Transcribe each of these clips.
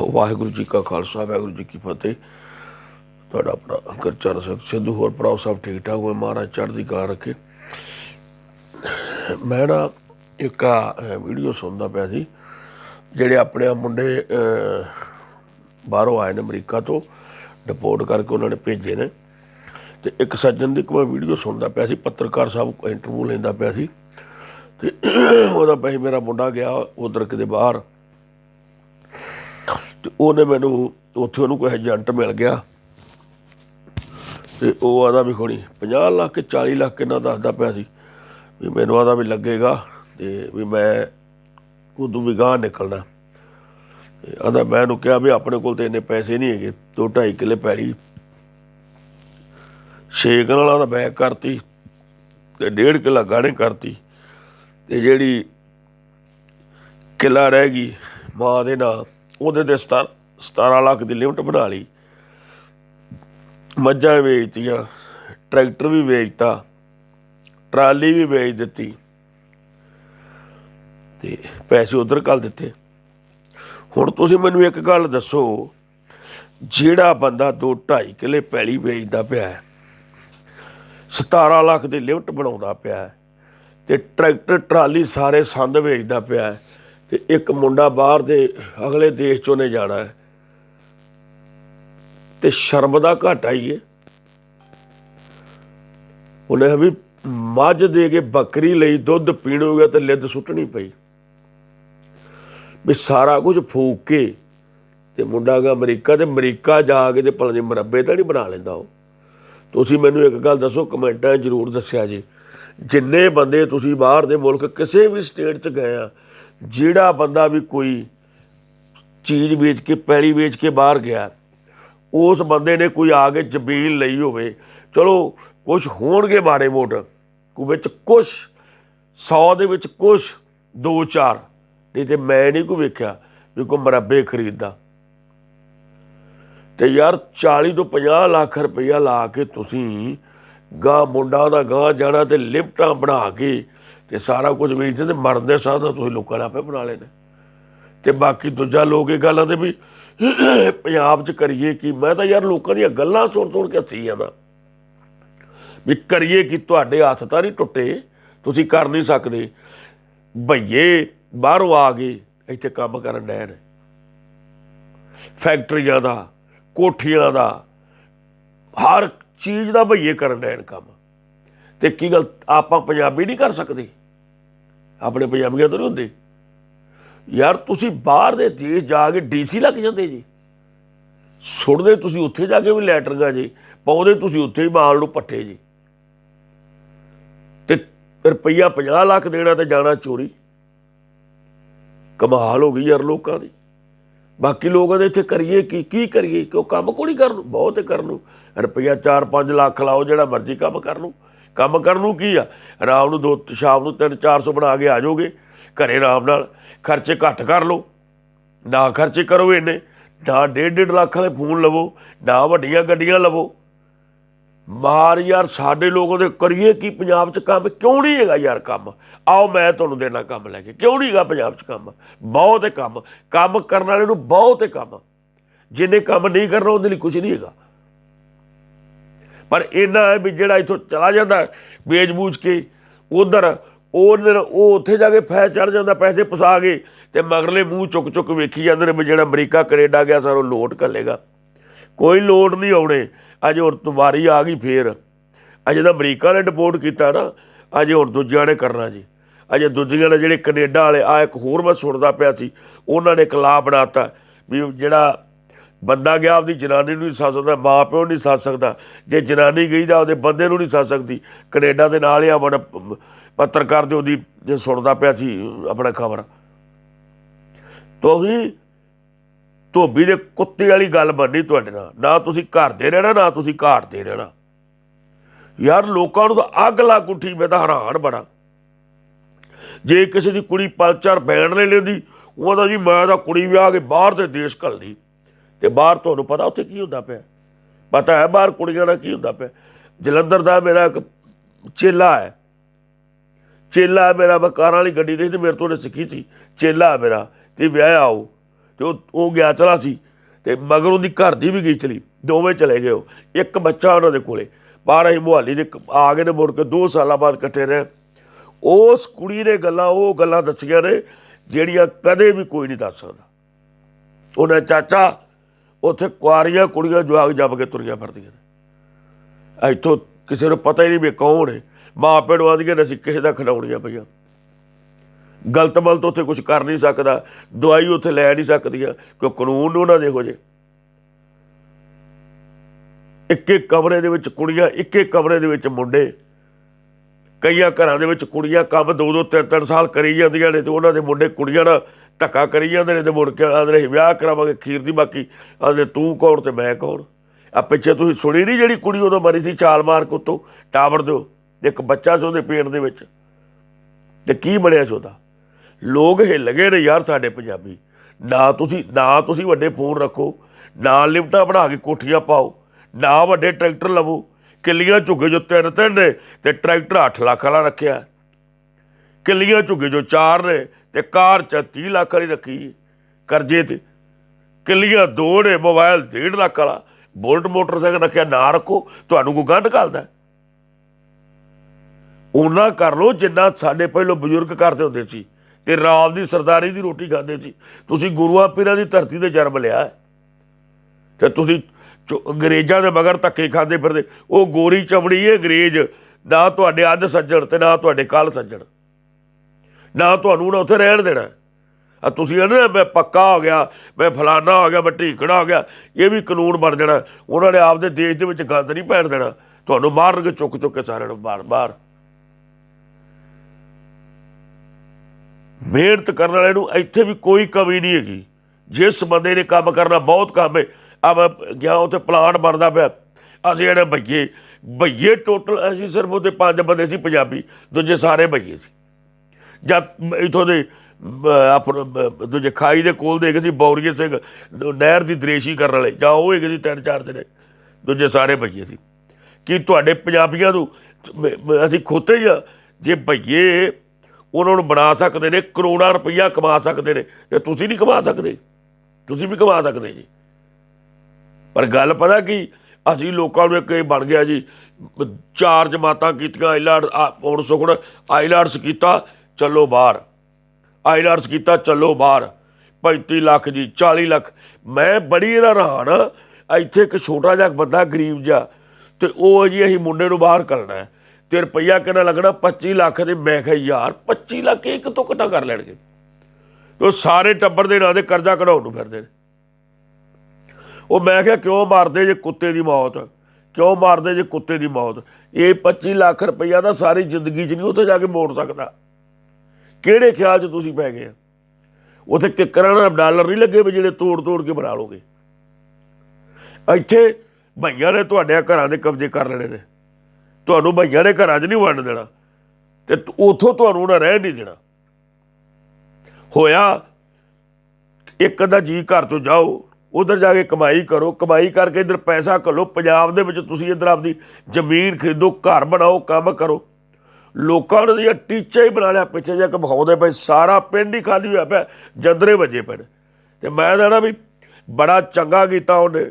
ਵਾਹਿਗੁਰੂ ਜੀ ਕਾ ਖਾਲਸਾ, ਵਾਹਿਗੁਰੂ ਜੀ ਕੀ ਫਤਿਹ। ਤੁਹਾਡਾ ਆਪਣਾ ਗੁਰਚਰਨ ਸਿੰਘ ਸਿੱਧੂ, ਹੋਰ ਭਰਾਓ ਸਭ ਠੀਕ ਠਾਕ? ਹੋਏ ਮਹਾਰਾਜ ਚੜ੍ਹਦੀ ਕਲਾ ਰੱਖੇ। ਮੈਂ ਨਾ ਇੱਕ ਵੀਡੀਓ ਸੁਣਦਾ ਪਿਆ ਸੀ, ਜਿਹੜੇ ਆਪਣੇ ਮੁੰਡੇ ਬਾਹਰੋਂ ਆਏ ਨੇ ਅਮਰੀਕਾ ਤੋਂ, ਡਿਪੋਰਟ ਕਰਕੇ ਉਹਨਾਂ ਨੇ ਭੇਜੇ ਨੇ। ਤੇ ਇੱਕ ਸੱਜਣ ਦੀ ਇੱਕ ਮੈਂ ਵੀਡੀਓ ਸੁਣਦਾ ਪਿਆ ਸੀ, ਪੱਤਰਕਾਰ ਸਾਹਿਬ ਇੰਟਰਵਿਊ ਲੈਂਦਾ ਪਿਆ ਸੀ। ਤੇ ਉਹਦਾ ਭਾਈ ਮੇਰਾ ਮੁੰਡਾ ਗਿਆ ਉਧਰ ਕਿਤੇ ਬਾਹਰ। ਤੇ ਉਹਨੇ ਮੈਨੂੰ ਉੱਥੇ ਉਹਨੂੰ ਕੋਈ ਏਜੰਟ ਮਿਲ ਗਿਆ। ਤੇ ਉਹ ਆਦਾ ਵੀ ਖੋਣੀ 50 ਲੱਖ ਕਿ 40 ਲੱਖ ਕਿੰਨਾ ਦੱਸਦਾ ਪਿਆ ਸੀ ਵੀ ਮੈਨੂੰ ਆਦਾ ਵੀ ਲੱਗੇਗਾ ਤੇ ਵੀ ਮੈਂ ਉਦੋਂ ਵੀ ਗਾਹ ਨਿਕਲਣਾ। ਆਦਾ ਮੈਂ ਉਹਨੂੰ ਕਿਹਾ ਵੀ ਆਪਣੇ ਕੋਲ ਤੇ ਇੰਨੇ ਪੈਸੇ ਨਹੀਂ ਹੈਗੇ, ਦੋ ਢਾਈ ਕਿੱਲੇ ਪੈੜੀ ਛੇ ਕਨਾਲਾਂ ਦਾ ਬੈਗ ਕਰਤੀ ਤੇ ਡੇਢ ਕਿੱਲਾ ਗਾਣੇ ਕਰਤੀ ਤੇ ਜਿਹੜੀ ਕਿੱਲਾ ਰਹਿ ਗਈ ਮਾਂ ਦੇ ਨਾਂ ਉਹਦੇ ਤੇ 17 17 ਲੱਖ ਦੀ ਲਿਮਟ ਬਣਾ ਲਈ। ਮੱਝਾਂ ਵੇਚਤੀਆਂ, ਟਰੈਕਟਰ ਵੀ ਵੇਚਤਾ, ਟਰਾਲੀ ਵੀ ਵੇਚ ਦਿੱਤੀ ਤੇ ਪੈਸੇ ਉਧਰ ਕੱਲ ਦਿੱਤੇ। ਹੁਣ ਤੁਸੀਂ ਮੈਨੂੰ ਇੱਕ ਗੱਲ ਦੱਸੋ, ਜਿਹੜਾ ਬੰਦਾ 2 2.5 ਕਿੱਲੇ ਪੈਲੀ ਵੇਚਦਾ ਪਿਆ ਹੈ 17 ਲੱਖ ਦੀ ਲਿਮਟ ਬਣਾਉਂਦਾ ਪਿਆ ਹੈ ਤੇ ਟਰੈਕਟਰ, ਟਰਾਲੀ ਸਾਰੇ ਸੰਦ ਵੇਚਦਾ ਪਿਆ ਹੈ ਤੇ ਇੱਕ ਮੁੰਡਾ ਬਾਹਰ ਦੇ ਅਗਲੇ ਦੇਸ਼ ਚੋਂ ਨੇ ਜਾਣਾ ਹੈ। ਤੇ ਸ਼ਰਮ ਦਾ ਘਾਟਾ ਹੀ ਹੈ। ਉਹਨੇ ਵੀ ਮੱਝ ਦੇ ਕੇ ਬੱਕਰੀ ਲਈ ਦੁੱਧ ਪੀਣੋਗੇ ਤੇ ਲਿੱਦ ਸੁੱਟਣੀ ਪਈ। ਵੀ ਸਾਰਾ ਕੁਝ ਫੂਕ ਕੇ ਤੇ ਮੁੰਡਾ ਗਿਆ ਅਮਰੀਕਾ ਤੇ ਅਮਰੀਕਾ ਜਾ ਕੇ ਤੇ ਭਲਾ ਦੇ ਮਰੱਬੇ ਤਾਂ ਨਹੀਂ ਬਣਾ ਲੈਂਦਾ ਉਹ। ਤੁਸੀਂ ਮੈਨੂੰ ਇੱਕ ਗੱਲ ਦੱਸੋ, ਕਮੈਂਟਾਂ ਜ਼ਰੂਰ ਦੱਸਿਆ ਜੀ। ਜਿੰਨੇ ਬੰਦੇ ਤੁਸੀਂ ਬਾਹਰ ਦੇ ਮੁਲਕ ਕਿਸੇ ਵੀ ਸਟੇਟ 'ਚ ਗਏ ਆ ਜਿਹੜਾ ਬੰਦਾ ਵੀ ਕੋਈ ਚੀਜ਼ ਵੇਚ ਕੇ, ਪੈਲੀ ਵੇਚ ਕੇ ਬਾਹਰ ਗਿਆ, ਉਸ ਬੰਦੇ ਨੇ ਕੋਈ ਆ ਕੇ ਜ਼ਮੀਨ ਲਈ ਹੋਵੇ, ਚਲੋ ਕੁਝ ਹੋਣਗੇ ਮਾੜੇ ਮੋਟ ਕੋ ਵਿੱਚ ਕੁਝ 100 ਦੇ ਵਿੱਚ ਕੁਝ 2-4 ਨਹੀਂ ਤੇ ਮੈਂ ਨਹੀਂ ਕੋ ਵੇਖਿਆ ਵੀ ਕੋ ਮਰੱਬੇ ਖਰੀਦਦਾ। ਤੇ ਯਾਰ 40 ਤੋਂ 50 ਲੱਖ ਰੁਪਈਆ ਲਾ ਕੇ ਤੁਸੀਂ ਗਾਂ ਮੁੰਡਾ ਦਾ ਗਾਂ ਜਾਣਾ ਤੇ ਲਿਫਟਾਂ ਬਣਾ ਕੇ ਤੇ ਸਾਰਾ ਕੁਝ ਵੇਚਦੇ ਤੇ ਮਰਨ ਦੇ ਸਾਹ ਤੁਸੀਂ ਲੋਕਾਂ ਨੇ ਆਪੇ ਬਣਾ ਲੈਣੇ ਤੇ ਬਾਕੀ ਦੂਜਾ ਲੋਕ ਇਹ ਗੱਲਾਂ ਤੇ ਵੀ ਪੰਜਾਬ 'ਚ ਕਰੀਏ ਕੀ? ਮੈਂ ਤਾਂ ਯਾਰ ਲੋਕਾਂ ਦੀਆਂ ਗੱਲਾਂ ਸੁਣ ਸੁਣ ਕੇ ਹੱਸੀ ਜਾਂਦਾ। ਵੀ ਕਰੀਏ ਕਿ? ਤੁਹਾਡੇ ਹੱਥ ਤਾਂ ਨਹੀਂ ਟੁੱਟੇ, ਤੁਸੀਂ ਕਰ ਨਹੀਂ ਸਕਦੇ। ਭਈਏ, ਬਾਹਰੋਂ ਆ ਗਏ ਇੱਥੇ ਕੰਮ ਕਰਨ ਡੈ ਨੇ। ਫੈਕਟਰੀਆਂ ਦਾ, ਕੋਠੀਆਂ ਦਾ, ਹਰ ਚੀਜ਼ ਦਾ ਭਈਏ ਕਰਨ ਡੈਣ ਕੰਮ। ਤੇ ਕੀ ਗੱਲ ਆਪਾਂ ਪੰਜਾਬੀ ਨਹੀਂ ਕਰ ਸਕਦੇ? ਆਪਣੇ ਪੰਜਾਬੀਆਂ ਤੋਂ ਨਹੀਂ ਹੁੰਦੇ। ਯਾਰ ਤੁਸੀਂ ਬਾਹਰ ਦੇ ਦੇਸ਼ ਜਾ ਕੇ ਡੀਸੀ ਲੱਗ ਜਾਂਦੇ ਜੀ। ਸੁੱਟਦੇ ਤੁਸੀਂ ਉੱਥੇ ਜਾ ਕੇ ਵੀ ਲੈਟਰਿੰਗਾਂ ਜੀ, ਪਾਉਂਦੇ ਤੁਸੀਂ ਉੱਥੇ ਹੀ ਮਾਲ ਨੂੰ ਪੱਠੇ ਜੀ। ਤੇ ਰੁਪਈਆ 50 ਲੱਖ ਦੇਣਾ ਤੇ ਜਾਣਾ ਚੋਰੀ। ਕਮਾਲ ਹੋ ਗਈ ਯਾਰ ਲੋਕਾਂ ਦੀ। ਬਾਕੀ ਲੋਕਾਂ ਦੇ ਇੱਥੇ ਕਰੀਏ ਕੀ ਕੀ ਕਰੀਏ? ਕਿਉਂ ਕੰਮ ਕੋਈ ਕਰ ਕਰਨ ਬਹੁਤ ਕਰ ਨੂੰ। ਰੁਪਈਆ 4-5 ਲੱਖ ਲਾਓ ਜਿਹੜਾ ਮਰਜ਼ੀ ਕੰਮ ਕਰ ਲਓ ਕੰਮ ਕਰਨ ਨੂੰ ਕੀ ਆ? ਆਰਾਮ ਨੂੰ ਦੋ, ਸ਼ਾਮ ਨੂੰ 3-400 ਬਣਾ ਕੇ ਆ ਜਾਓਗੇ। ਘਰੇ ਆਰਾਮ ਨਾਲ ਖਰਚੇ ਘੱਟ ਕਰ ਲਓ। ਨਾ ਖਰਚੇ ਕਰੋ ਇੰਨੇ, ਨਾ 1.5 ਲੱਖ ਵਾਲੇ ਫੋਨ ਲਵੋ, ਨਾ ਵੱਡੀਆਂ ਗੱਡੀਆਂ ਲਵੋ। ਮਾਰ ਯਾਰ, ਸਾਡੇ ਲੋਕ ਦੇ ਕਰੀਏ ਕੀ? ਪੰਜਾਬ 'ਚ ਕੰਮ ਕਿਉਂ ਨਹੀਂ ਹੈਗਾ ਯਾਰ ਕੰਮ? ਆਓ ਮੈਂ ਤੁਹਾਨੂੰ ਦੇਣਾ ਕੰਮ ਲੈ ਕੇ। ਕਿਉਂ ਨਹੀਂ ਹੈਗਾ ਪੰਜਾਬ 'ਚ ਕੰਮ? ਬਹੁਤ ਹੈ ਕੰਮ। ਕੰਮ ਕਰਨ ਵਾਲੇ ਨੂੰ ਬਹੁਤ ਹੈ ਕੰਮ। ਜਿੰਨੇ ਕੰਮ ਨਹੀਂ ਕਰਨਾ ਉਹਦੇ ਲਈ ਕੁਝ ਨਹੀਂ ਹੈਗਾ। ਪਰ ਇਹਨਾਂ ਹੈ ਵੀ ਜਿਹੜਾ ਇੱਥੋਂ ਚਲਾ ਜਾਂਦਾ ਵੇਚ-ਬੂਝ ਕੇ, ਉਧਰ ਉਹਦੇ ਉਹ ਉੱਥੇ ਜਾ ਕੇ ਫੈ ਚੜ ਜਾਂਦਾ, ਪੈਸੇ ਫਸਾ ਕੇ, ਤੇ ਮਗਰਲੇ ਮੂੰਹ ਚੁੱਕ ਚੁੱਕ ਵੇਖੀ ਜਾਂਦੇ ਨੇ ਵੀ ਜਿਹੜਾ ਅਮਰੀਕਾ, ਕੈਨੇਡਾ ਗਿਆ, ਸਾਰੋ ਲੋਟ ਕੱਲੇਗਾ ਕੋਈ ਲੋਟ ਨਹੀਂ ਆਉਣੇ। ਅਜੇ ਹੁਣ ਵਾਰੀ ਆ ਗਈ ਫੇਰ। ਅਜੇ ਤਾਂ ਅਮਰੀਕਾ ਨੇ ਡਿਪੋਰਟ ਕੀਤਾ ਨਾ। ਅਜੇ ਹੁਣ ਦੂਜਿਆਂ ਨੇ ਕਰਨਾ ਜੀ। ਅਜੇ ਦੂਜਿਆਂ ਨੇ ਜਿਹੜੇ ਕੈਨੇਡਾ ਵਾਲੇ ਆ ਇੱਕ ਹੋਰ ਮੈਂ ਸੁਣਦਾ ਪਿਆ ਸੀ, ਉਹਨਾਂ ਨੇ ਇੱਕ ਕਲਾ ਬਣਾਤਾ ਵੀ ਜਿਹੜਾ ਬੰਦਾ ਗਿਆ ਆਪਦੀ ਜਨਾਨੀ ਨੂੰ ਨਹੀਂ ਸੱਦ ਸਕਦਾ ਮਾਂ ਪਿਓ ਨੂੰ ਨਹੀਂ ਸੱਦ ਸਕਦਾ। ਜੇ ਜਨਾਨੀ ਗਈ ਤਾਂ ਉਹਦੇ ਬੰਦੇ ਨੂੰ ਨਹੀਂ ਸੱਦ ਸਕਦੀ। ਕੈਨੇਡਾ ਦੇ ਨਾਲ ਹੀ ਆ ਬੜਾ ਪੱਤਰਕਾਰ ਦੇ ਉਹਦੀ ਜੇ ਸੁਣਦਾ ਪਿਆ ਸੀ, ਆਪਣਾ ਖਬਰ। ਤੁਸੀਂ ਧੋਬੀ ਦੇ ਕੁੱਤੇ ਵਾਲੀ ਗੱਲ ਬਣਨੀ ਤੁਹਾਡੇ ਨਾਲ। ਨਾ ਤੁਸੀਂ ਘਰ ਦੇ ਰਹਿਣਾ, ਨਾ ਤੁਸੀਂ ਘਾਟ ਦੇ ਰਹਿਣਾ। ਯਾਰ ਲੋਕਾਂ ਨੂੰ ਤਾਂ ਅੱਗ ਲੱਗ ਉੱਠੀ ਮੈਂ ਤਾਂ ਹੈਰਾਨ ਬੜਾ। ਜੇ ਕਿਸੇ ਦੀ ਕੁੜੀ ਪਲਚਰ ਬੈਣ ਲੈ ਲੈਂਦੀ ਉਹਦਾ ਜੀ ਮੈਂ ਤਾਂ ਕੁੜੀ ਵਿਆਹ ਕੇ ਬਾਹਰ ਦੇ ਦੇਸ਼ ਘੱਲਦੀ। ਤੇ ਬਾਹਰ ਤੁਹਾਨੂੰ ਪਤਾ ਉੱਥੇ ਕੀ ਹੁੰਦਾ ਪਿਆ। ਪਤਾ ਹੈ ਬਾਹਰ ਕੁੜੀਆਂ ਦਾ ਕੀ ਹੁੰਦਾ ਪਿਆ। ਜਲੰਧਰ ਦਾ ਮੇਰਾ ਇੱਕ ਚੇਲਾ ਹੈ। ਚੇਲਾ ਮੇਰਾ, ਮੈਂ ਕਾਰਾਂ ਵਾਲੀ ਗੱਡੀ ਦੇ ਤੇ ਮੇਰੇ ਤੋਂ ਉਹਨੇ ਸਿੱਖੀ ਸੀ। ਚੇਲਾ ਮੇਰਾ, ਤੇ ਵਿਆਹ ਆਓ ਤੇ ਉਹ ਉਹ ਗਿਆ ਚਲਾ ਸੀ। ਤੇ ਮਗਰ ਉਹਦੀ ਘਰ ਦੀ ਵੀ ਗਈ ਚਲੀ ਦੋਵੇਂ ਚਲੇ ਗਏ ਉਹ। ਇੱਕ ਬੱਚਾ ਉਹਨਾਂ ਦੇ ਕੋਲੇ। ਬਾਹਰ ਹੀ ਮੁਹਾਲੀ ਦੇ ਆ ਗਏ ਨੇ ਮੁੜ ਕੇ 2 ਸਾਲਾਂ ਬਾਅਦ ਇਕੱਠੇ ਰਹੇ। ਉਸ ਕੁੜੀ ਨੇ ਗੱਲਾਂ, ਉਹ ਗੱਲਾਂ ਦੱਸੀਆਂ ਨੇ, ਜਿਹੜੀਆਂ ਕਦੇ ਵੀ ਕੋਈ ਨਹੀਂ ਦੱਸ ਸਕਦਾ। ਉਹਨਾਂ ਚਾਚਾ ਉੱਥੇ ਕੁਆਰੀਆਂ ਕੁੜੀਆਂ ਜਵਾਗ ਜੱਬ ਕੇ ਤੁਰੀਆਂ ਫਿਰਦੀਆਂ ਨੇ। ਇੱਥੋਂ ਕਿਸੇ ਨੂੰ ਪਤਾ ਹੀ ਨਹੀਂ ਵੀ ਕੌਣ ਹੈ। ਮਾਂ ਪਿਓ ਨੂੰ ਆਂਦੀਆਂ ਨੇ, ਅਸੀਂ ਕਿਸੇ ਦਾ ਖਿਡਾਉਣੀਆਂ ਪਈਆਂ। ਗਲਤ ਬਲਤ ਉੱਥੇ ਕੁਝ ਕਰ ਨਹੀਂ ਸਕਦਾ। ਦਵਾਈ ਉੱਥੇ ਲੈ ਨਹੀਂ ਸਕਦੀਆਂ, ਕਿਉਂ ਕਾਨੂੰਨ ਉਹਨਾਂ ਦੇ ਹੋ ਜੇ ਇੱਕ ਇੱਕ ਕਮਰੇ ਦੇ ਵਿੱਚ ਕੁੜੀਆਂ ਇੱਕ ਇੱਕ ਕਮਰੇ ਦੇ ਵਿੱਚ ਮੁੰਡੇ। ਕਈਆਂ ਘਰਾਂ ਦੇ ਵਿੱਚ ਕੁੜੀਆਂ ਕੰਮ ਦੋ ਦੋ ਤਿੰਨ ਤਿੰਨ ਸਾਲ ਕਰੀ ਜਾਂਦੀਆਂ ਨੇ ਤੇ ਉਹਨਾਂ ਦੇ ਮੁੰਡੇ ਕੁੜੀਆਂ ਨਾਲ ਧੱਕਾ ਕਰੀ ਜਾਂਦੇ ਨੇ ਤੇ ਮੁੜ ਕੇ ਆਂਦੇ ਨੇ ਵਿਆਹ ਕਰਾਵਾਂਗੇ ਖੀਰ ਦੀ, ਬਾਕੀ ਆਂਦੇ ਤੂੰ ਕੌਣ ਤੇ ਮੈਂ ਕੌਣ? ਆ ਪਿੱਛੇ ਤੁਸੀਂ ਸੁਣੀ ਨਹੀਂ ਜਿਹੜੀ ਕੁੜੀ ਉਦੋਂ ਮਰੀ ਸੀ ਛਾਲ ਮਾਰ ਕੇ ਉੱਤੋਂ? ਟਾਵਰ ਦਿਓ। ਇੱਕ ਬੱਚਾ ਸੀ ਉਹਦੇ ਪੇਟ ਦੇ ਵਿੱਚ। ਤੇ ਕੀ ਬਣਿਆ ਸੀ ਉਹਦਾ? ਲੋਕ ਹਿੱਲ ਗਏ ਨੇ ਯਾਰ ਸਾਡੇ ਪੰਜਾਬੀ। ਨਾ ਤੁਸੀਂ ਨਾ ਤੁਸੀਂ ਵੱਡੇ ਫੋਨ ਰੱਖੋ। ਨਾ ਲਿਮਟਾਂ ਬਣਾ ਕੇ ਕੋਠੀਆਂ ਪਾਓ। ਨਾ ਵੱਡੇ ਟਰੈਕਟਰ ਲਵੋ। ਕਿੱਲੀਆਂ ਝੁੱਗੇ ਜੋ ਤਿੰਨ ਤਿੰਨ ਨੇ ਤੇ ਟਰੈਕਟਰ 8 ਲੱਖ ਵਾਲਾ ਰੱਖਿਆ। ਕਿੱਲੀਆਂ ਝੁੱਗੇ ਜੋ ਚਾਰ ਨੇ ਤੇ ਕਾਰ ਚ 30 ਲੱਖ ਵਾਲੀ ਰੱਖੀ, ਕਰਜ਼ੇ ਤੇ। ਕਿੱਲੀਆਂ ਦੋੜੇ ਨੇ ਮੋਬਾਈਲ 1.5 ਲੱਖ ਵਾਲਾ। ਬੋਲਟ ਮੋਟਰਸਾਈਕਲ ਰੱਖਿਆ, ਨਾ ਰੱਖੋ, ਤੁਹਾਨੂੰ ਕੋਈ ਗੰਢ ਘਾਲਦਾ। ਉਹਨਾਂ ਕਰ ਲੋ ਜਿੰਨਾ ਸਾਡੇ ਪਹਿਲੋਂ ਬਜ਼ੁਰਗ ਕਰਦੇ ਹੁੰਦੇ ਸੀ ਤੇ ਰਾਮ ਦੀ ਸਰਦਾਰੀ ਦੀ ਰੋਟੀ ਖਾਂਦੇ ਸੀ। ਤੁਸੀਂ ਗੁਰੂਆਂ ਪੀਰਾਂ ਦੀ ਧਰਤੀ ਤੇ ਜਨਮ ਲਿਆ। ਹੈ। ਤੇ ਤੁਸੀਂ ਚੋ- ਅੰਗਰੇਜ਼ਾਂ ਦੇ ਮਗਰ ਧੱਕੇ ਖਾਂਦੇ ਫਿਰਦੇ। ਉਹ ਗੋਰੀ ਚਮੜੀ ਹੈ ਅੰਗਰੇਜ਼। ਨਾ ਤੁਹਾਡੇ ਅੱਜ ਸੱਜਣ ਤੇ ਨਾ ਤੁਹਾਡੇ ਕੱਲ ਸੱਜਣ। ਨਾ ਤੁਹਾਨੂੰ ਨਾ ਉੱਥੇ ਰਹਿਣ ਦੇਣਾ। ਆ ਤੁਸੀਂ ਕਹਿੰਦੇ ਨਾ, ਮੈਂ ਪੱਕਾ ਹੋ ਗਿਆ, ਮੈਂ ਫਲਾਨਾ ਹੋ ਗਿਆ, ਮੈਂ ਢੀਕਣਾ ਹੋ ਗਿਆ, ਇਹ ਵੀ ਕਾਨੂੰਨ ਬਣ ਜਾਣਾ। ਉਹਨਾਂ ਨੇ ਆਪਦੇ ਦੇਸ਼ ਦੇ ਵਿੱਚ ਗੰਦ ਨਹੀਂ ਪੈਣ ਦੇਣਾ। ਤੁਹਾਨੂੰ ਮਾਰਨਗੇ ਚੁੱਕ ਚੁੱਕ ਕੇ ਸਾਰਿਆਂ ਨੂੰ ਬਾਹਰ ਬਾਹਰ। ਮਿਹਨਤ ਕਰਨ ਵਾਲੇ ਨੂੰ ਇੱਥੇ ਵੀ ਕੋਈ ਕਮੀ ਨਹੀਂ ਹੈਗੀ। ਜਿਸ ਬੰਦੇ ਨੇ ਕੰਮ ਕਰਨਾ, ਬਹੁਤ ਕੰਮ ਹੈ। ਆ ਮੈਂ ਗਿਆ ਉੱਥੇ ਪਲਾਨ ਬਣਦਾ ਪਿਆ। ਅਸੀਂ ਜਿਹੜੇ ਭਈਏ ਭਈਏ ਟੋਟਲ ਅਸੀਂ ਸਿਰਫ ਉਹਦੇ ਪੰਜ ਬੰਦੇ ਸੀ ਪੰਜਾਬੀ, ਦੂਜੇ ਸਾਰੇ ਭਈਏ ਸੀ। ਜਦ ਇਥੋਂ ਦੇ ਦੂਜੇ ਖਾਈ ਦੇ ਕੋਲ ਦੇ ਗਏ ਸੀ, ਬੌਰੀਏ ਸਿੰਘ ਨਹਿਰ ਦੀ ਦਰੇਸ਼ੀ ਕਰਨ ਵਾਲੇ, ਜਾਂ ਉਹ ਹੈਗੇ ਸੀ ਤਿੰਨ ਚਾਰ ਦਿਨੇ ਦੂਜੇ ਸਾਰੇ ਭਈਏ ਸੀ। ਕਿ ਤੁਹਾਡੇ ਪੰਜਾਬੀਆਂ ਨੂੰ ਅਸੀਂ ਖੋਤੇ ਹੀ ਆ, ਜੇ ਭਈਏ ਉਹਨਾਂ ਨੂੰ ਬਣਾ ਸਕਦੇ ਨੇ, ਕਰੋੜਾਂ ਰੁਪਈਆ ਕਮਾ ਸਕਦੇ ਨੇ, ਤੇ ਤੁਸੀਂ ਨਹੀਂ ਕਮਾ ਸਕਦੇ। ਤੁਸੀਂ ਵੀ ਕਮਾ ਸਕਦੇ ਜੀ। ਪਰ ਗੱਲ ਪਤਾ ਕੀ, ਅਸੀਂ ਲੋਕਾਂ ਨੂੰ ਇੱਕ ਇਹ ਬਣ ਗਿਆ ਜੀ, ਚਾਰ ਜਮਾਤਾਂ ਕੀਤੀਆਂ, ਆਈਲੈਂਡ ਹੁਣ ਸੁਖਣ ਆਈਲੈਂਡਸ ਕੀਤਾ ਚੱਲੋ ਬਾਹਰ। ਆਈਲੈਂਡਸ ਕੀਤਾ, ਚੱਲੋ ਬਾਹਰ। 35 ਲੱਖ ਜੀ 40 ਲੱਖ। ਮੈਂ ਬੜੀ ਇਹਦਾ ਹੈਰਾਨ ਇੱਥੇ ਇੱਕ ਛੋਟਾ ਜਿਹਾ ਬੰਦਾ ਗਰੀਬ ਜਿਹਾ, ਤੇ ਉਹ ਜੀ ਅਸੀਂ ਮੁੰਡੇ ਨੂੰ ਬਾਹਰ ਕਰਨਾ ਹੈ। ਤੇ ਰੁਪਈਆ ਕਿੰਨਾ ਲੱਗਣਾ? 25 ਲੱਖ ਦੇ। ਮੈਂ ਕਿਹਾ, ਯਾਰ 25 ਲੱਖ ਇੱਕ ਤੋਂ ਇਕੱਠਾ ਕਰ ਲੈਣਗੇ? ਉਹ ਸਾਰੇ ਟੱਬਰ ਦੇ ਨਾਂ ਦੇ ਕਰਜ਼ਾ ਕਢਾਉਣ ਨੂੰ ਫਿਰਦੇ ਨੇ। ਉਹ ਮੈਂ ਕਿਹਾ, ਕਿਉਂ ਮਾਰਦੇ ਜੇ ਕੁੱਤੇ ਦੀ ਮੌਤ? ਕਿਉਂ ਮਾਰਦੇ ਜੇ ਕੁੱਤੇ ਦੀ ਮੌਤ? ਇਹ 25 ਲੱਖ ਰੁਪਈਆ ਤਾਂ ਸਾਰੀ ਜ਼ਿੰਦਗੀ 'ਚ ਨਹੀਂ ਉੱਥੇ ਜਾ ਕੇ ਮੋੜ ਸਕਦਾ। ਕਿਹੜੇ ਖਿਆਲ 'ਚ ਤੁਸੀਂ ਪੈ ਗਏ ਆ? ਉੱਥੇ ਕਿੱਕਰਾਂ ਨਾਲ ਡਾਲਰ ਨਹੀਂ ਲੱਗੇ ਵੀ ਜਿਹੜੇ ਤੋੜ ਤੋੜ ਕੇ ਬਣਾ ਲੋਗੇ ਇੱਥੇ ਭਈਆਂ ਨੇ ਤੁਹਾਡੇ ਘਰਾਂ ਦੇ ਕਬਜ਼ੇ ਕਰ ਲੈਣੇ ਨੇ। ਤੁਹਾਨੂੰ ਭਈਆਂ ਦੇ ਘਰਾਂ 'ਚ ਨਹੀਂ ਵੰਡ ਦੇਣਾ ਤੇ ਤ- ਉੱਥੋਂ ਤੁਹਾਨੂੰ ਉਹਨਾਂ ਰਹਿ ਨਹੀਂ ਦੇਣਾ। ਹੋਇਆ, ਇੱਕ ਅੱਧਾ ਜੀ ਘਰ ਤੋਂ ਜਾਓ, ਉਧਰ ਜਾ ਕੇ ਕਮਾਈ ਕਰੋ, ਕਮਾਈ ਕਰਕੇ ਇਧਰ ਪੈਸਾ ਘੱਲੋ, ਪੰਜਾਬ ਦੇ ਵਿੱਚ ਤੁਸੀਂ ਇਧਰ ਆਪਦੀ ਜ਼ਮੀਨ ਖਰੀਦੋ, ਘਰ ਬਣਾਓ, ਕੰਮ ਕਰੋ। ਲੋਕਾਂ ਨੇ ਇਹ ਟੀਚਾ ਹੀ ਬਣਾ ਲਿਆ ਪਿੱਛੇ ਜਾ ਕੇ ਵਿਖਾਉਂਦੇ ਪਏ, ਸਾਰਾ ਪਿੰਡ ਹੀ ਖਾਲੀ ਹੋਇਆ ਪਿਆ, ਜੰਦਰੇ ਵੱਜੇ ਪਏ ਨੇ। ਤੇ ਮੈਂ ਕਹਿੰਦਾ ਵੀ ਬੜਾ ਚੰਗਾ ਕੀਤਾ ਉਹਨੇ,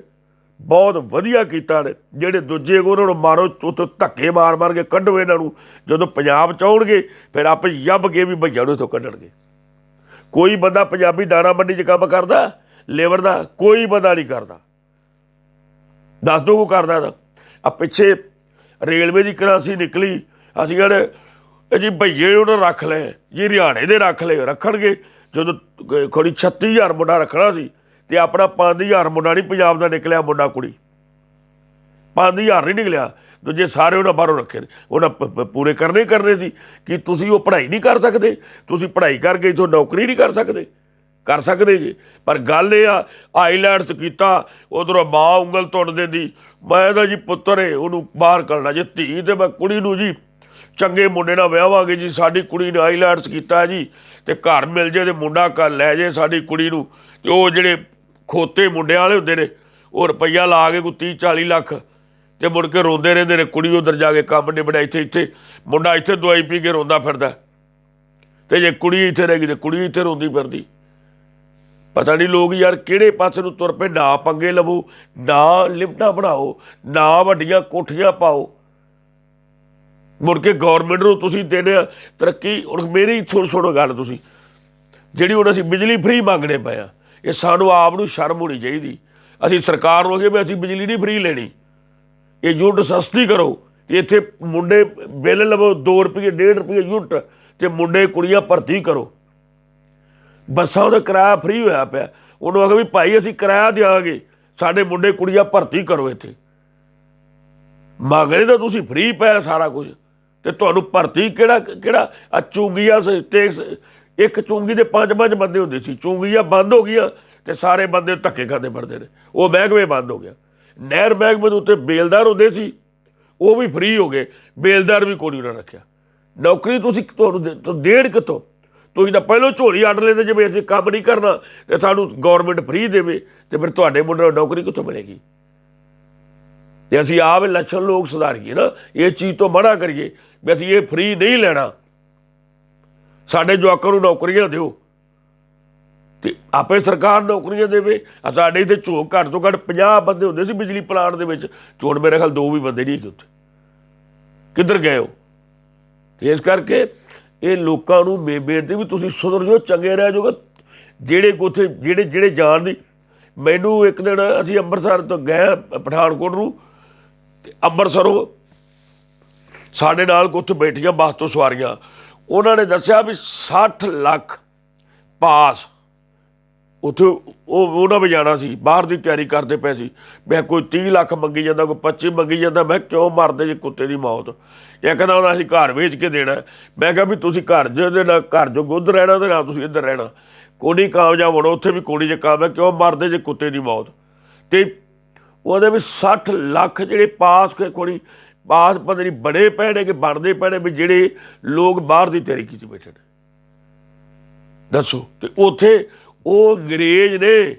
ਬਹੁਤ ਵਧੀਆ ਕੀਤਾ ਨੇ, ਜਿਹੜੇ ਦੂਜੇ ਉਹਨਾਂ ਨੂੰ ਮਾਰੋ ਉੱਥੇ ਧੱਕੇ ਮਾਰ ਮਾਰ ਕੇ ਕੱਢੋ ਇਹਨਾਂ ਨੂੰ, ਜਦੋਂ ਪੰਜਾਬ ਚ ਆਉਣਗੇ, ਫਿਰ ਆਪੇ ਯੱਬ ਕੇ ਵੀ ਭਈਆਂ ਨੂੰ ਇੱਥੋਂ ਕੱਢਣਗੇ। ਕੋਈ ਬੰਦਾ ਪੰਜਾਬੀ ਦਾਣਾ ਮੰਡੀ 'ਚ ਕੰਮ ਕਰਦਾ, ਲੇਬਰ ਦਾ, ਕੋਈ ਬੰਦਾ ਨਹੀਂ ਕਰਦਾ। ਦੱਸ ਦੋ ਕੋ ਕਰਦਾ ਤਾਂ ਆ ਪਿੱਛੇ ਰੇਲਵੇ ਦੀ ਕਰਾਸੀ ਨਿਕਲੀ ਅਸੀਂ ਕਹਿੰਦੇ, ਇਹ ਜੀ ਭਈਏ ਉਹਨਾਂ ਰੱਖ ਲਏ ਜੀ ਹਰਿਆਣੇ ਦੇ ਰੱਖ ਲਏ ਰੱਖਣਗੇ। ਜਦੋਂ ਕ- ਖੋੜੀ 36000 ਮੁੰਡਾ ਰੱਖਣਾ ਸੀ, ਤੇ ਆਪਣਾ 5000 ਮੁੰਡਾ ਨਹੀਂ ਪੰਜਾਬ ਦਾ ਨਿਕਲਿਆ, ਮੁੰਡਾ ਕੁੜੀ। 5000 ਨਹੀਂ ਨਿਕਲਿਆ ਦੂਜੇ ਸਾਰੇ ਉਹਨਾਂ ਬਾਹਰੋਂ ਰੱਖੇ ਨੇ, ਉਹਨਾਂ ਪੂਰੇ ਕਰਨੇ ਕਰਨੇ ਸੀ, ਕਿ ਤੁਸੀਂ ਉਹ ਪੜ੍ਹਾਈ ਨਹੀਂ ਕਰ ਸਕਦੇ, ਤੁਸੀਂ ਪੜ੍ਹਾਈ ਕਰਕੇ ਇਥੋਂ ਨੌਕਰੀ ਨਹੀਂ ਕਰ ਸਕਦੇ। ਕਰ ਸਕਦੇ ਜੀ, ਪਰ ਗੱਲ ਇਹ ਆ, ਆਈਲੈਂਡਸ ਕੀਤਾ, ਉਧਰੋਂ ਮਾਂ ਉਂਗਲ ਤੋੜ ਦਿੰਦੀ, ਮੈਂ ਤਾਂ ਜੀ ਪੁੱਤਰ ਏ, ਉਹਨੂੰ ਬਾਹਰ ਕਰਨਾ ਜੇ ਧੀ ਤੇ ਮੈਂ ਕੁੜੀ ਨੂੰ ਜੀ ਚੰਗੇ ਮੁੰਡੇ ਨਾਲ ਵਿਆਹਾਂਗੇ ਜੀ, ਸਾਡੀ ਕੁੜੀ ਨੇ ਆਈਲੈਂਡਸ ਕੀਤਾ ਜੀ, ਤੇ ਘਰ ਮਿਲ ਜੇ ਤੇ ਮੁੰਡਾ ਘਰ ਲੈ ਜੇ ਸਾਡੀ ਕੁੜੀ ਨੂੰ, ਤੇ ਉਹ ਜਿਹੜੇ ਖੋਤੇ ਮੁੰਡਿਆਂ ਵਾਲੇ ਹੁੰਦੇ ਨੇ, ਉਹ ਰੁਪਈਆ ਲਾ ਕੇ ਕੋਈ 30 40 ਲੱਖ, ਤੇ ਮੁੜ ਕੇ ਰੋਂਦੇ ਰਹਿੰਦੇ ਨੇ, ਕੁੜੀ ਉਧਰ ਜਾ ਕੇ ਕੰਮ ਨਹੀਂ ਨਿਬੜਿਆ ਇੱਥੇ ਇੱਥੇ, ਮੁੰਡਾ ਇੱਥੇ ਦਵਾਈ ਪੀ ਕੇ ਰੋਂਦਾ ਫਿਰਦਾ। ਤੇ ਜੇ ਕੁੜੀ ਇੱਥੇ ਰਹਿ ਗਈ, ਤੇ ਕੁੜੀ ਇੱਥੇ ਰੋਂਦੀ ਫਿਰਦੀ। ਪਤਾ ਨਹੀਂ ਲੋਕ ਯਾਰ ਕਿਹੜੇ ਪਾਸੇ ਨੂੰ ਤੁਰ ਪਏ, ਨਾ ਪੰਗੇ ਲਵੋ, ਨਾ ਲਿਮਟਾਂ ਬਣਾਓ, ਨਾ ਵੱਡੀਆਂ ਕੋਠੀਆਂ ਪਾਓ। ਮੁੜ ਕੇ ਗਵਰਨਮੈਂਟ ਨੂੰ ਤੁਸੀਂ ਦੇਣੇ ਆ। ਤਰੱਕੀ, ਹੁਣ ਮੇਰੀ ਥੋੜ੍ਹੀ ਸੁਣੋ ਗੱਲ ਤੁਸੀਂ। ਜਿਹੜੀ ਹੁਣ ਅਸੀਂ ਬਿਜਲੀ ਫ੍ਰੀ ਮੰਗਣੇ ਪਏ ਆ, ਇਹ ਸਾਨੂੰ ਆਪ ਨੂੰ ਸ਼ਰਮ ਹੋਣੀ ਚਾਹੀਦੀ। ਅਸੀਂ ਸਰਕਾਰ ਨੂੰ ਕਹੇ ਵੀ ਅਸੀਂ ਬਿਜਲੀ ਨਹੀਂ ਫ੍ਰੀ ਲੈਣੀ। ਇਹ ਯੂਨਿਟ ਸਸਤੀ ਕਰੋ। ਤੇ ਇੱਥੇ ਮੁੰਡੇ ਬਿੱਲ ਲਵੋ 2 ਰੁਪਏ 1.5 ਰੁਪਏ ਯੂਨਿਟ, ਤੇ ਮੁੰਡੇ, ਕੁੜੀਆਂ ਭਰਤੀ ਕਰੋ। ਬੱਸਾਂ ਦਾ ਕਿਰਾਇਆ ਫ੍ਰੀ ਹੋਇਆ ਪਿਆ। ਉਹਨੂੰ ਆਖਿਆ ਵੀ ਭਾਈ ਅਸੀਂ ਕਿਰਾਇਆ ਦਿਆਂਗੇ। ਸਾਡੇ ਮੁੰਡੇ, ਕੁੜੀਆਂ ਭਰਤੀ ਕਰੋ ਇੱਥੇ। ਮੰਗਣੇ ਤਾਂ ਤੁਸੀਂ ਫ੍ਰੀ ਪਿਆ ਸਾਰਾ ਕੁਝ। ਤੇ ਤੁਹਾਨੂੰ ਭਰਤੀ ਕਿਹੜਾ ਕਿਹੜਾ? ਆ ਚੁੰਗੀਆਂ ਸ- ਟੈਕਸ ਇੱਕ ਚੁੰਗੀ ਦੇ ਪੰਜ ਪੰਜ ਬੰਦੇ ਹੁੰਦੇ ਸੀ। ਚੁੰਗੀਆਂ ਬੰਦ ਹੋ ਗਈਆਂ ਤੇ ਸਾਰੇ ਬੰਦੇ ਧੱਕੇ ਖਾਂਦੇ ਫਿਰਦੇ ਨੇ। ਉਹ ਮਹਿਕਮੇ ਬੰਦ ਹੋ ਗਿਆ। ਨਹਿਰ ਮਹਿਕਮੇ ਦੇ ਉੱਤੇ ਬੇਲਦਾਰ ਹੁੰਦੇ ਸੀ। ਉਹ ਵੀ ਫ੍ਰੀ ਹੋ ਗਏ। ਬੇਲਦਾਰ ਵੀ ਕੋਈ ਨਹੀਂ ਉਹਨਾਂ ਰੱਖਿਆ। ਨੌਕਰੀ ਤੁਸੀਂ ਤੁਹਾਨੂੰ ਦੇ- ਤੋਂ ਡੇਢ ਕਿਤੋਂ ਤੁਸੀਂ ਤਾਂ ਪਹਿਲਾਂ ਝੋਲੀ ਅੱਡ ਲੈਂਦੇ ਜਿਵੇਂ ਅਸੀਂ ਕੰਮ ਨਹੀਂ ਕਰਨਾ ਤੇ ਸਾਨੂੰ ਗਵਰਨਮੈਂਟ ਫ੍ਰੀ ਦੇਵੇ ਤੇ ਫਿਰ ਤੁਹਾਡੇ ਮੁੰਡੇ ਨੂੰ ਨੌਕਰੀ ਕਿੱਥੋਂ ਮਿਲੇਗੀ? ਤੇ ਅਸੀਂ ਆਪ ਲੱਛਣ ਲੋਕ ਸੁਧਾਰੀਏ ਨਾ, ਇਹ ਚੀਜ਼ ਤੋਂ ਮਨਾ ਕਰੀਏ ਵੀ ਅਸੀਂ ਇਹ ਫ੍ਰੀ ਨਹੀਂ ਲੈਣਾ। ਸਾਡੇ ਜਵਾਕਾਂ ਨੂੰ ਨੌਕਰੀਆਂ ਦਿਓ। ਤੇ ਆਪੇ ਸਰਕਾਰ ਨੌਕਰੀਆਂ ਦੇਵੇ। ਸਾਡੇ ਇੱਥੇ ਝੋਕ ਘੱਟ ਤੋਂ ਘੱਟ 50 ਬੰਦੇ ਹੁੰਦੇ ਸੀ ਬਿਜਲੀ ਪਲਾਂਟ ਦੇ ਵਿੱਚ। ਚੋਣ ਮੇਰੇ ਖਿਆਲ ਦੋ ਵੀ ਬੰਦੇ ਨਹੀਂ ਹੈਗੇ ਉੱਥੇ। ਕਿੱਧਰ ਗਏ ਹੋ ਇਸ ਕਰਕੇ ਇਹ ਲੋਕਾਂ ਨੂੰ ਬੇਬੇਨਤੀ ਵੀ ਤੁਸੀਂ ਸੁਧਰ ਜਾਓ, ਚੰਗੇ ਰਹਿ ਜਾਓਗੇ। ਜਿਹੜੇ ਕੋ ਉੱਥੇ ਜਿਹੜੇ ਜਿਹੜੇ ਜਾਣ ਦੀ। ਮੈਨੂੰ ਇੱਕ ਦਿਨ ਅਸੀਂ ਅੰਮ੍ਰਿਤਸਰ ਤੋਂ ਗਏ ਪਠਾਨਕੋਟ ਨੂੰ। ਤੇ ਅੰਮ੍ਰਿਤਸਰੋਂ ਸਾਡੇ ਨਾਲ ਉੱਥੇ ਬੈਠੀਆਂ, ਬੱਸ ਤੋਂ ਸਵਾਰੀਆਂ। ਉਹਨਾਂ ਨੇ ਦੱਸਿਆ ਵੀ 60 ਲੱਖ ਪਾਸ। ਉੱਥੇ ਉਹ, ਉਹਨਾਂ ਵੀ ਜਾਣਾ ਸੀ। ਬਾਹਰ ਦੀ ਤਿਆਰੀ ਕਰਦੇ ਪਏ ਸੀ। ਮੈਂ ਕੋਈ 30 ਲੱਖ ਮੰਗੀ ਜਾਂਦਾ, ਕੋਈ 25 ਮੰਗੀ ਜਾਂਦਾ, ਮੈਂ ਕਿਉਂ ਮਰਦੇ ਜੇ ਕੁੱਤੇ ਦੀ ਮੌਤ? ਇਹ ਕਹਿੰਦਾ ਉਹਨਾਂ ਅਸੀਂ ਘਰ ਵੇਚ ਕੇ ਦੇਣਾ। ਮੈਂ ਕਿਹਾ ਵੀ ਤੁਸੀਂ ਘਰ ਜੋ ਦੇ ਨਾਲ, ਘਰ ਜੋ ਗੁੱਧ ਰਹਿਣਾ ਤੇ ਨਾ ਤੁਸੀਂ ਇੱਧਰ ਰਹਿਣਾ। ਕੋਣੀ ਕਾਮਯਾਬ ਹੋਣਾ, ਉੱਥੇ ਵੀ ਕੋਣੀ ਜੇ ਕਾਮ ਹੈ ਕਿਉਂ ਮਰਦੇ ਜੇ ਕੁੱਤੇ ਦੀ ਮੌਤ? ਤੇ ਉਹਦੇ ਵਿੱਚ 60 ਲੱਖ ਜਿਹੜੇ ਪਾਸ ਕੇ ਕੋਣੀ ਪਾਸ ਪਤਾ ਨਹੀਂ ਬੜੇ ਪੈਣੇ ਕਿ ਬਣਦੇ ਪੈਣੇ ਵੀ ਜਿਹੜੇ ਲੋਕ ਬਾਹਰ ਦੀ ਤਿਆਰੀ ਕੀਤੀ ਬੈਠੇ ਨੇ। ਦੱਸੋ ਤੇ ਉੱਥੇ ਉਹ ਅੰਗਰੇਜ਼ ਨੇ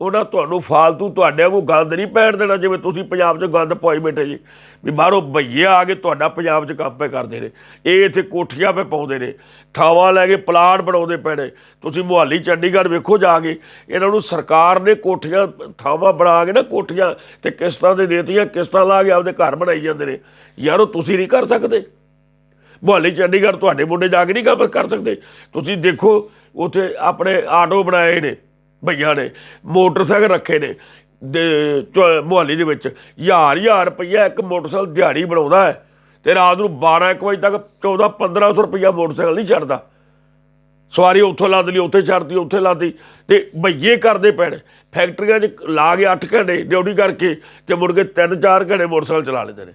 ਉਹਨਾਂ ਤੁਹਾਨੂੰ ਫਾਲਤੂ ਤੁਹਾਡੇ ਵਾਂਗੂ ਗੰਦ ਨਹੀਂ ਪੈਣ ਦੇਣਾ ਜਿਵੇਂ ਤੁਸੀਂ ਪੰਜਾਬ 'ਚ ਗੰਦ ਪਵਾਈ ਬੈਠੇ ਜੀ। ਵੀ ਬਾਹਰੋਂ ਭਈਏ ਆ ਕੇ ਤੁਹਾਡਾ ਪੰਜਾਬ 'ਚ ਕੰਮ ਪੇ ਕਰਦੇ ਨੇ। ਇਹ ਇੱਥੇ ਕੋਠੀਆਂ 'ਤੇ ਪਾਉਂਦੇ ਨੇ। ਥਾਵਾਂ ਲੈ ਕੇ ਪਲਾਟ ਬਣਾਉਂਦੇ ਪੈਣੇ ਤੁਸੀਂ ਮੁਹਾਲੀ, ਚੰਡੀਗੜ੍ਹ ਵੇਖੋ ਜਾ ਕੇ, ਇਹਨਾਂ ਨੂੰ ਸਰਕਾਰ ਨੇ ਕੋਠੀਆਂ, ਥਾਵਾਂ ਬਣਾ ਕੇ ਨਾ ਕੋਠੀਆਂ ਤੇ ਕਿਸ਼ਤਾਂ ਦੇ ਦੇਤੀਆਂ, ਕਿਸ਼ਤਾਂ ਲਾ ਕੇ ਆਪਦੇ ਘਰ ਬਣਾਈ ਜਾਂਦੇ ਨੇ। ਯਾਰੋ, ਤੁਸੀਂ ਨਹੀਂ ਕਰ ਸਕਦੇ। ਮੁਹਾਲੀ, ਚੰਡੀਗੜ੍ਹ ਤੁਹਾਡੇ ਮੁੰਡੇ ਜਾ ਕੇ ਨਹੀਂ ਕੰਮ ਕਰ ਸਕਦੇ। ਤੁਸੀਂ ਦੇਖੋ, ਉੱਥੇ ਆਪਣੇ ਆਟੋ ਬਣਾਏ ਨੇ। ਭਈਆ ਨੇ, ਮੋਟਰਸਾਈਕਲ ਰੱਖੇ ਨੇ, ਦੇ, ਚ- ਮੁਹਾਲੀ ਦੇ ਵਿੱਚ। ਹਜ਼ਾਰ ਹਜ਼ਾਰ ਰੁਪਈਆ ਇੱਕ ਮੋਟਰਸਾਈਕਲ ਦਿਹਾੜੀ ਬਣਾਉਂਦਾ ਹੈ ਤੇ ਰਾਤ ਨੂੰ 12 ਇੱਕ ਵਜੇ ਤੱਕ 14 1500 ਰੁਪਈਆ ਮੋਟਰਸਾਈਕਲ ਨਹੀਂ ਛੱਡਦਾ। ਸਵਾਰੀ ਉੱਥੋਂ ਲੱਦ ਲਈ, ਉੱਥੇ ਛੱਡਦੀ ਉੱਥੇ ਲੱਦੀ ਤੇ ਭਈਏ ਕਰਦੇ ਪੈਣ। ਫੈਕਟਰੀਆਂ 'ਚ ਲਾ ਕੇ 8 ਘੰਟੇ ਡਿਊਟੀ ਕਰਕੇ ਤੇ ਮੁੜ ਕੇ 3-4 ਘੰਟੇ ਮੋਟਰਸਾਈਕਲ ਚਲਾ ਲੈਂਦੇ ਨੇ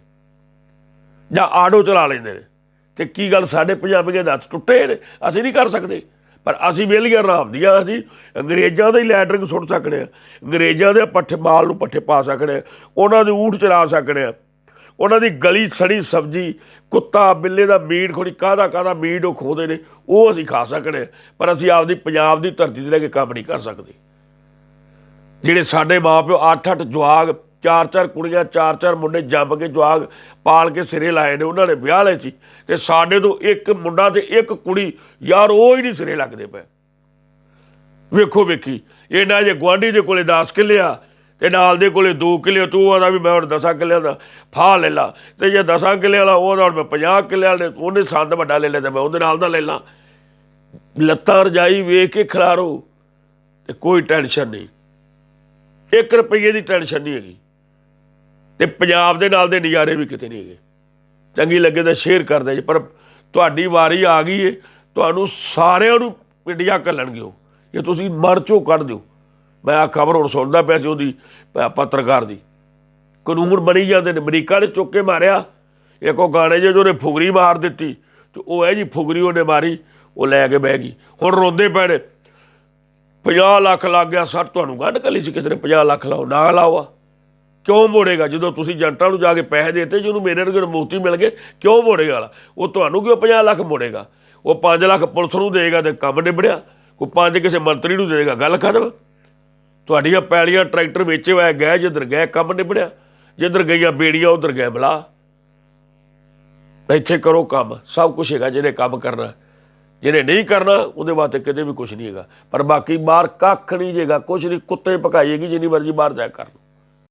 ਜਾਂ ਆਟੋ ਚਲਾ ਲੈਂਦੇ ਨੇ। ਤੇ ਕੀ ਗੱਲ ਸਾਡੇ ਪੰਜਾਬੀਆਂ ਦੇ ਹੱਥ ਟੁੱਟੇ ਨੇ? ਅਸੀਂ ਨਹੀਂ ਕਰ ਸਕਦੇ। ਪਰ ਅਸੀਂ ਵੇਲੀਆਂ ਆਰਾਮ ਦੀਆਂ ਅਸੀਂ। ਅੰਗਰੇਜ਼ਾਂ ਦਾ ਹੀ ਲੈਟਰਿੰਗ ਸੁੱਟ ਸਕਦੇ ਆ। ਅੰਗਰੇਜ਼ਾਂ ਦੇ ਪੱਠੇ ਮਾਲ ਨੂੰ ਪੱਠੇ ਪਾ ਸਕਦੇ ਆ। ਉਹਨਾਂ ਦੇ ਊਠ ਚਲਾ ਸਕਦੇ ਆ। ਉਹਨਾਂ ਦੀ ਗਲੀ, ਸੜੀ ਸਬਜ਼ੀ, ਕੁੱਤਾ, ਬਿੱਲੇ ਦਾ ਮੀਟ ਖੋੜੀ ਕਾਹਦਾ ਕਾਹਦਾ ਮੀਟ ਉਹ ਖੋਦੇ ਨੇ, ਉਹ ਅਸੀਂ ਖਾ ਸਕਦੇ ਆ। ਪਰ ਅਸੀਂ ਆਪਦੀ ਪੰਜਾਬ ਦੀ ਧਰਤੀ ਤੇ ਲੈ ਕੇ ਕੰਮ ਨਹੀਂ ਕਰ ਸਕਦੇ। ਜਿਹੜੇ ਸਾਡੇ ਮਾਪਿਓ ਅੱਠ ਅੱਠ ਜਵਾਗ ਚਾਰ ਚਾਰ ਕੁੜੀਆਂ ਚਾਰ ਚਾਰ ਮੁੰਡੇ ਜੰਮ ਕੇ ਜਵਾਗ ਪਾਲ ਕੇ ਸਿਰੇ ਲਾਏ ਨੇ, ਉਹਨਾਂ ਨੇ ਵਿਆਹ ਲਏ ਸੀ। ਤੇ ਸਾਡੇ ਤੋਂ ਇੱਕ ਮੁੰਡਾ ਤੇ ਇੱਕ ਕੁੜੀ, ਯਾਰ ਉਹ ਹੀ ਨਹੀਂ ਸਿਰੇ ਲੱਗਦੇ ਪਏ। ਵੇਖੋ ਵੇਖੀ ਇਹਨਾਂ ਜੇ ਗੁਆਂਢੀ ਦੇ ਕੋਲੇ 10 ਕਿੱਲੇ ਆ, ਤੇ ਨਾਲ ਦੇ ਕੋਲੇ 2 ਕਿੱਲੇ, ਤੂੰ ਆਦਾ ਵੀ ਮੈਂ ਹੁਣ 10 ਕਿੱਲਿਆਂ ਦਾ ਫਾ ਲੈ ਲਾ। ਤੇ ਜੇ 10 ਕਿੱਲੇ ਵਾਲਾ ਉਹਦਾ ਹੁਣ ਮੈਂ 50 ਕਿੱਲੇ ਵਾਲੇ, ਉਹਨੇ ਸੰਦ ਵੱਡਾ ਲੈ ਲਿਆ ਤੇ ਮੈਂ ਉਹਦੇ ਨਾਲ ਦਾ ਲੈ ਲਾਂ। ਲੱਤਾਂ ਰਜਾਈ ਵੇਖ ਕੇ ਖਿਲਾਰੋ, ਤੇ ਕੋਈ ਟੈਨਸ਼ਨ ਨਹੀਂ। 1 ਰੁਪਏ ਦੀ ਟੈਨਸ਼ਨ ਨਹੀਂ ਹੈਗੀ। ਤੇ ਪੰਜਾਬ ਦੇ ਨਾਲ ਦੇ ਨਜ਼ਾਰੇ ਵੀ ਕਿਤੇ ਨਹੀਂ ਹੈਗੇ। ਚੰਗੀ ਲੱਗੇ ਤਾਂ ਸ਼ੇਅਰ ਕਰਦੇ ਜੀ, ਪਰ ਤੁਹਾਡੀ ਵਾਰੀ ਆ ਗਈ ਏ, ਤੁਹਾਨੂੰ ਸਾਰਿਆਂ ਨੂੰ ਇੰਡੀਆ ਘੱਲਣਗੇ ਉਹ। ਜੇ ਤੁਸੀਂ ਮਰ ਚੋ ਕੱਢ ਦਿਓ। ਮੈਂ ਆ ਖਬਰ ਹੁਣ ਸੁਣਦਾ ਪਿਆ ਸੀ ਉਹਦੀ ਪੱਤਰਕਾਰ ਦੀ। ਕਾਨੂੰਨ ਬਣੀ ਜਾਂਦੇ ਨੇ, ਅਮਰੀਕਾ ਨੇ ਚੁੱਕ ਕੇ ਮਾਰਿਆ। ਇੱਕ ਉਹ ਗਾਣੇ ਜੇ 'ਚ ਉਹਨੇ ਫੁਗਰੀ ਮਾਰ ਦਿੱਤੀ, ਤੇ ਉਹ ਹੈ ਜੀ ਫੁਗਰੀ ਉਹਨੇ ਮਾਰੀ, ਉਹ ਲੈ ਕੇ ਬਹਿ ਗਈ। ਹੁਣ ਰੋਂਦੇ ਪੈਣੇ 50 ਲੱਖ ਲੱਗ ਗਿਆ ਸੱਟ ਤੁਹਾਨੂੰ ਕੱਢ ਕੱਲੀ ਸੀ, ਕਿਸੇ ਨੇ 50 ਲੱਖ ਲਾਓ, ਨਾ ਲਾਓ ਆ। ਕਿਉਂ ਮੋੜੇਗਾ? ਜਦੋਂ ਤੁਸੀਂ ਏਜੰਟਾਂ ਨੂੰ ਜਾ ਕੇ ਪੈਸੇ ਦੇਤੇ, ਜਿਹਨੂੰ ਮੇਰੇ ਵਰਗੇ ਮੋਤੀ ਮਿਲ ਗਏ ਕਿਉਂ ਮੋੜੇਗਾ ਵਾਲਾ? ਉਹ ਤੁਹਾਨੂੰ ਕਿਉਂ 50 ਲੱਖ ਮੋੜੇਗਾ? ਉਹ 5 ਲੱਖ ਪੁਲਿਸ ਨੂੰ ਦੇਗਾ ਤੇ ਕੰਮ ਨਿਬੜਿਆ? ਕੋਈ 5 ਕਿਸੇ ਮੰਤਰੀ ਨੂੰ ਦੇਗਾ ਗੱਲ ਖਤਮ। ਤੁਹਾਡੀਆਂ ਪੈਲੀਆਂ ਟਰੈਕਟਰ ਵੇਚੇ ਹੋਇਆ ਗਏ, ਜਿੱਧਰ ਗਏ, ਕੰਮ ਨਿਬੜਿਆ। ਜਿੱਧਰ ਗਈਆਂ ਬੇੜੀਆਂ, ਉਧਰ ਗਏ ਬਲਾ। ਇੱਥੇ ਕਰੋ ਕੰਮ। ਸਭ ਕੁਝ ਹੈਗਾ ਜਿਹਨੇ ਕੰਮ ਕਰਨਾ। ਜਿਹਨੇ ਨਹੀਂ ਕਰਨਾ, ਉਹਦੇ ਵਾਸਤੇ ਕਿਤੇ ਵੀ ਕੁਝ ਨਹੀਂ ਹੈਗਾ। ਪਰ ਬਾਕੀ ਬਾਹਰ ਕੱਖ ਨਹੀਂ ਜੇਗਾ ਕੁਝ ਨਹੀਂ। ਕੁੱਤੇ ਪਕਾਈਏਗੀ ਜਿੰਨੀ ਮਰਜ਼ੀ ਬਾਹਰ ਜਾ ਕਰਨ